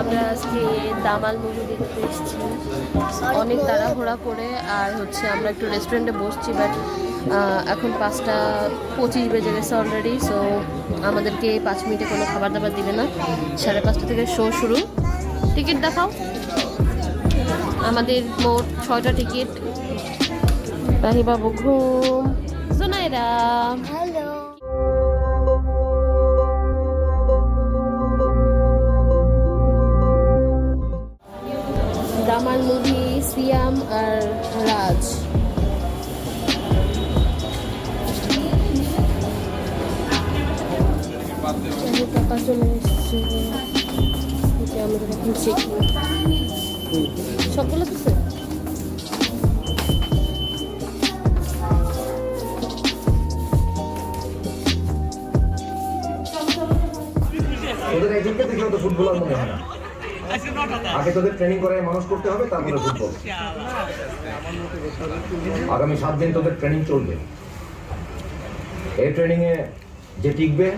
আমরা আজকে দামাল মুভি দেখতে এসেছি। অনেক তাড়াহুড়া করে, আর হচ্ছে আমরা একটু রেস্টুরেন্টে বসছি বাট এখন পাঁচটা পঁচিশ বেজে গেছে অলরেডি সো আমাদেরকে পাঁচ মিনিটে কোনো খাবার দাবার দিবে না। সাড়ে পাঁচটা থেকে শো শুরু। টিকিট দেখাও। আমাদের মোট ছয়টা টিকিট রাহিবাবু ঘুম জোনাইরা আগে তোদের ট্রেনিং মানুষ করতে হবে, তারপরে আগামী সাত দিন তোদের ট্রেনিং চলবে। এই ট্রেনিং এ যে টিকবে,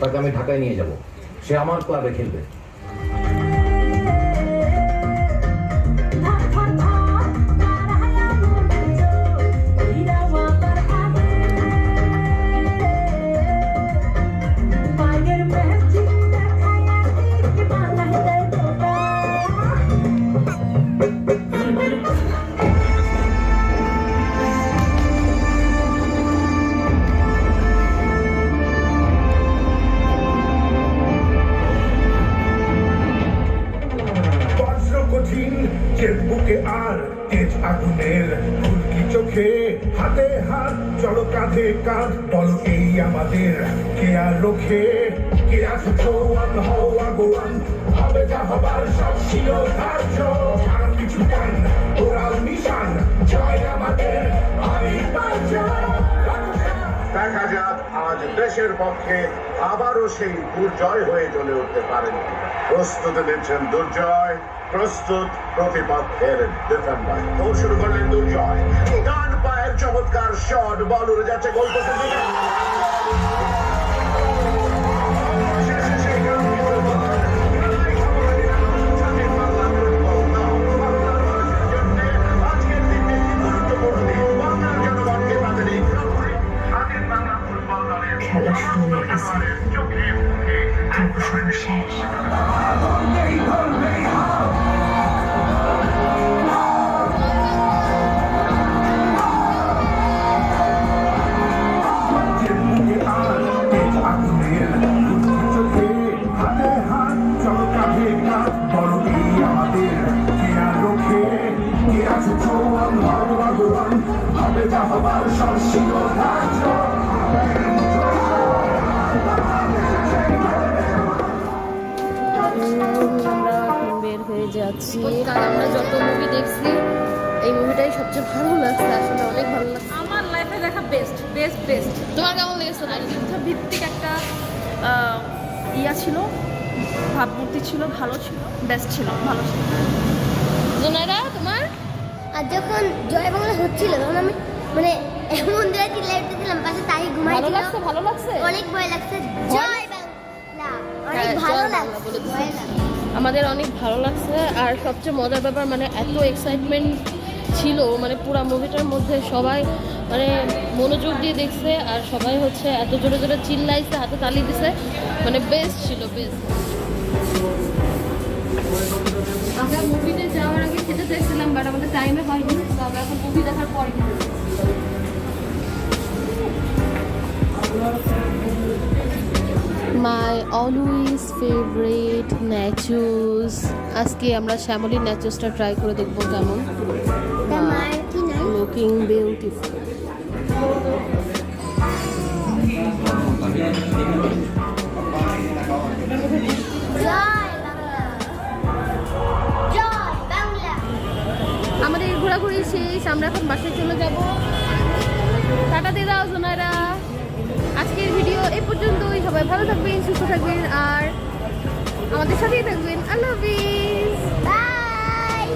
তাকে আমি ঢাকায় নিয়ে যাব। সে আমার ক্লাবে খেলবে। বুকে আর তেজ আগুনের ফুলকি চোখে, হাতে হাত, চলো কাঁধে কাঁধ, বলো এই আমাদের কে আর রোখে? কে আছে জোয়ান হও আগুয়ান, হবে যা হবার, সব ছিল ধার্য। আর কিছু টান ওরাল নিশান, জয় আমাদের অনিবার্য। দেখা যাক আজ দেশের পক্ষে আবারও সেই দুর্জয় হয়ে চলে উঠতে পারেন। প্রস্তুতি দিচ্ছেন দুর্জয়, প্রস্তুত প্রতিপক্ষের শুরু করলেন দুর্জয়। ডান পায়ের চমৎকার শট বল উড়ে যাচ্ছে খেলা শুরু হয়ে গেছে। শেষ। মুখে আর তেজ আগুনের ফুলকি চোখে যাচ্ছি আমরা যত মুভি দেখছি এই মুভিটাই সবচেয়ে ভালো লাগছে আসলে অনেক ভালো লাগছে। আমার লাইফে দেখা বেস্ট বেস্ট বেস্ট তোমার কেমন লেগেছে না ভিত্তিক একটা ইয়া ছিল ভাবমূর্তি ছিল ভালো ছিল বেস্ট ছিল ভালো ছিল। জোনাইরা তোমার? আর যখন জয় বাংলা হচ্ছিল তখন আমি মানে এমন জায়গায় চিল্লাই উঠেছিলাম পাশে তাই ভালো লাগছে ভালো লাগছে? অনেক ভয় লাগছে। জয় বাংলা। অনেক হ্যাঁ, ভালো লাগছে ভয় লাগছে। আমাদের অনেক ভালো লাগছে। আর সবচেয়ে মজার ব্যাপার মানে এত এক্সাইটমেন্ট ছিল মানে পুরা মুভিটার মধ্যে সবাই মানে মনোযোগ দিয়ে দেখছে আর সবাই হচ্ছে এত জোরে জোরে চিল্লাইছে হাতে তালি দিছে। মানে বেস্ট ছিল বেস্ট আমরা মুভিতে যাওয়ার আগে খেতে চাইছিলাম বাট আমাদের টাইমে হয়নি তো আমরা এখন মুভি দেখার পরে মাই অলওয়েজ ফেভারিট ন্যাচুস আজকে আমরা শ্যামলি ন্যাচুসটা ট্রাই করে দেখব কেমন। লুকিং বিউটিফুল আমাদের ঘোরাঘুরি শেষ আমরা এখন বাসায় চলে যাব। টাটা দিয়ে দাও সোনারা আজকের ভিডিও এই পর্যন্তই। সবাই ভালো থাকবেন সুস্থ থাকবেন আর আমাদের সাথেই থাকবেন। আল্লাহ হাফিজ বাই